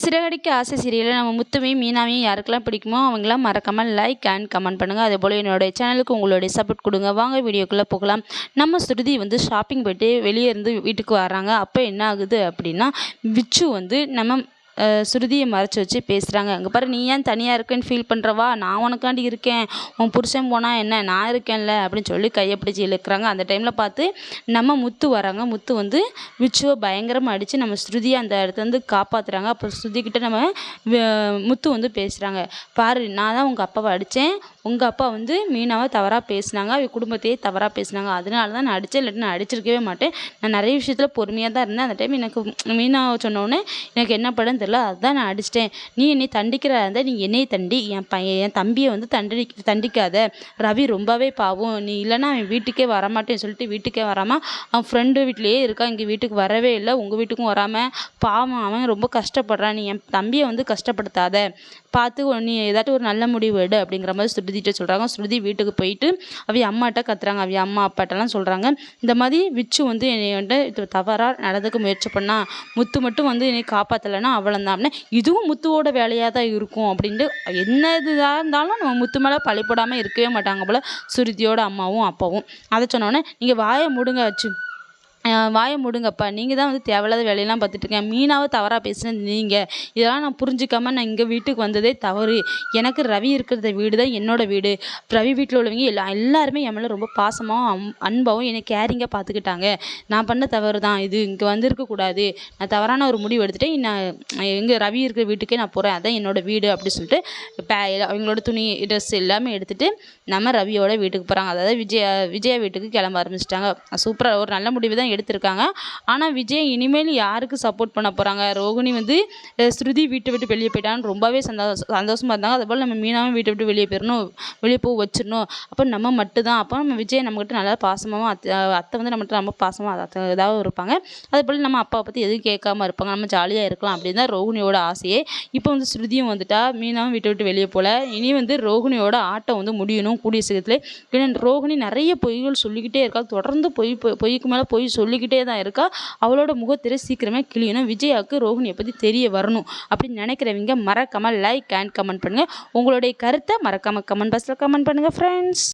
சிறகடிக்க ஆசை சீரியலில் நம்ம முத்துவையும் மீனாவையும் யாருக்கெல்லாம் பிடிக்குமோ அவங்களாம் மறக்காமல் லைக் அண்ட் கமெண்ட் பண்ணுங்கள் அதேபோல் என்னுடைய சேனலுக்கு உங்களுடைய சப்போர்ட் கொடுங்க. வாங்க வீடியோக்குள்ளே போகலாம். நம்ம ஸ்ருதி வந்து ஷாப்பிங் போயிட்டு வெளியே இருந்து வீட்டுக்கு வராங்க அப்போ என்ன ஆகுது அப்படின்னா விச்சு வந்து நம்ம சுருதியை ஸ்ருதியை மறைச்சி வச்சு பேசுகிறாங்க அங்கே பாரு நீ ஏன் தனியாக இருக்கேன்னு ஃபீல் பண்ணுறவா நான் உனக்காண்டி இருக்கேன். உன் புருஷன் போனால் என்ன? நான் இருக்கேன்ல அப்படின்னு சொல்லி கையை பிடிச்சி இழுக்கிறாங்க. அந்த டைமில் பார்த்து நம்ம முத்து வராங்க. முத்து வந்து விச்சுவை பயங்கரமாக அடித்து நம்ம ஸ்ருதியை அந்த இடத்துல வந்து காப்பாற்றுறாங்க அப்புறம் ஸ்ருதிக்கிட்ட நம்ம முத்து வந்து பேசுகிறாங்க பாரு நான் தான் உங்கள் அப்பாவை அடித்தேன் உங்கள் அப்பா வந்து மீனாவை தவறாக பேசினாங்க அவ குடும்பத்தையே தவறாக பேசினாங்க. அதனால தான் நான் அடித்தேன் இல்லாட்டி நான் அடிச்சிருக்கவே மாட்டேன். நான் நிறைய விஷயத்தில் பொறுமையாக தான் இருந்தேன். அந்த டைம் எனக்கு மீனாவை சொன்னோடனே எனக்கு என்ன படன்னு தெரியல அதுதான் நான் அடிச்சிட்டேன். நீ என்னை தண்டிக்கிறதா இருந்தால் நீ என்னையை தண்டி. என் பையன் என் தம்பியை வந்து தண்டி தண்டிக்காத. ரவி ரொம்பவே பாவம். நீ இல்லைன்னா அவன் வீட்டுக்கே வரமாட்டேன்னு சொல்லிட்டு வீட்டுக்கே வராமல் அவன் ஃப்ரெண்டு வீட்லேயே இருக்கான் இங்கே வீட்டுக்கு வரவே இல்லை. உங்கள் வீட்டுக்கும் வராமல் பாவம் அவன் ரொம்ப கஷ்டப்படுறான். நீ என் தம்பியை வந்து கஷ்டப்படுத்தாத. பார்த்து நீ ஏதாட்டும் ஒரு நல்ல முடிவு எடு அப்படிங்கிற மாதிரி ஸ்ருதிகிட்ட சொல்கிறாங்க ஸ்ருதி வீட்டுக்கு போயிட்டு அவைய அம்மாட்ட கத்துறாங்க. அவைய அம்மா அப்பாட்டெல்லாம் சொல்கிறாங்க இந்த மாதிரி விச்சு வந்து என்னை வந்து இது தவறாக நடந்துக்க முயற்சி பண்ணா முத்து மட்டும் வந்து என்னை காப்பாற்றலைன்னா அவ்வளோதான் அப்படின்னா. இதுவும் முத்துவோட வேலையாக தான் இருக்கும் அப்படின்ட்டு என்ன இதாக இருந்தாலும் நம்ம முத்து மேலே பழி போடாமல் இருக்கவே மாட்டாங்க போல் சுருதியோட அம்மாவும் அப்பாவும். அதை சொன்னோடனே நீங்கள் வாயை முடுங்க வச்சு வாயை மூடுங்கப்பா. நீங்கள் தான் வந்து தேவையில்லாத வேலையெல்லாம் பார்த்துட்ருக்கேன் மீனாவை தவறாக பேசுனது நீங்கள் இதெல்லாம் நான் புரிஞ்சுக்காம நான் இங்கே வீட்டுக்கு வந்ததே தவறு. எனக்கு ரவி இருக்கிற வீடு தான் என்னோடய வீடு. ரவி வீட்டில் உள்ளவங்க எல்லா எல்லாருமே என் மேலே ரொம்ப பாசமாகவும் அம் அன்பாகவும் என்னை கேரிங்காக பார்த்துக்கிட்டாங்க. நான் பண்ண தவறு தான். இது இங்கே வந்திருக்கக்கூடாது நான் தவறான ஒரு முடிவு எடுத்துகிட்டு நான் எங்கே ரவி இருக்கிற வீட்டுக்கே நான் போகிறேன் அதான் என்னோட வீடு அப்படின்னு சொல்லிட்டு பே அவங்களோட துணி ட்ரெஸ் எல்லாமே எடுத்துகிட்டு நம்ம ரவியோட வீட்டுக்கு போகிறாங்க அதாவது விஜயா விஜயா வீட்டுக்கு கிளம்ப ஆரம்பிச்சிட்டாங்க. சூப்பராக ஒரு நல்ல முடிவு தான் எடுத்திருக்காங்க. ஆனால் விஜய் இனிமேல் யாருக்கு சப்போர்ட் பண்ண போகிறாங்க ரோகிணி வந்து ஸ்ருதி வீட்டை விட்டு வெளியே போயிட்டான்னு ரொம்பவே சந்தோஷ சந்தோஷமாக இருந்தாங்க. அதுபோல் நம்ம மீனாவும் வீட்டை விட்டு வெளியே போயிடணும் வெளியே போக வச்சிடணும் அப்போ நம்ம மட்டும்தான். அப்போ நம்ம விஜய் நம்மக்கிட்ட நல்லா பாசமாகவும் அத்தை அத்தை வந்து நம்மகிட்ட ரொம்ப பாசமாக அத்தை இதாகவும் இருப்பாங்க. அதுபோல் நம்ம அப்பாவை பற்றி எதுவும் கேட்காம இருப்பாங்க. நம்ம ஜாலியாக இருக்கலாம் அப்படின்னு தான் ரோகிணியோட ஆசையே. இப்போ வந்து ஸ்ருதியும் வந்துட்டா மீனாவும் வீட்டை விட்டு வெளியே போகல இனி வந்து ரோகிணியோட ஆட்டம் வந்து முடியணும் கூடிய சீக்கிரத்தில். ஏன்னா ரோகிணி நிறைய பொய்கள் சொல்லிக்கிட்டே இருக்கா. தொடர்ந்து பொய் பொய்- பொய்க்கு மேலே பொய் சொல்லிக்கிட்டே தான் இருக்கா. அவளோட முகத்திரை சீக்கிரமே கிளியணும். விஜயாவுக்கு ரோஹினியை பற்றி தெரிய வரணும். அப்படின்னு நினைக்கிறவங்க மறக்காமல் லைக் அண்ட் கமெண்ட் பண்ணுங்கள் உங்களுடைய கருத்தை மறக்காமல் கமெண்ட் பாக்ஸில் கமெண்ட் பண்ணுங்கள் ஃப்ரெண்ட்ஸ்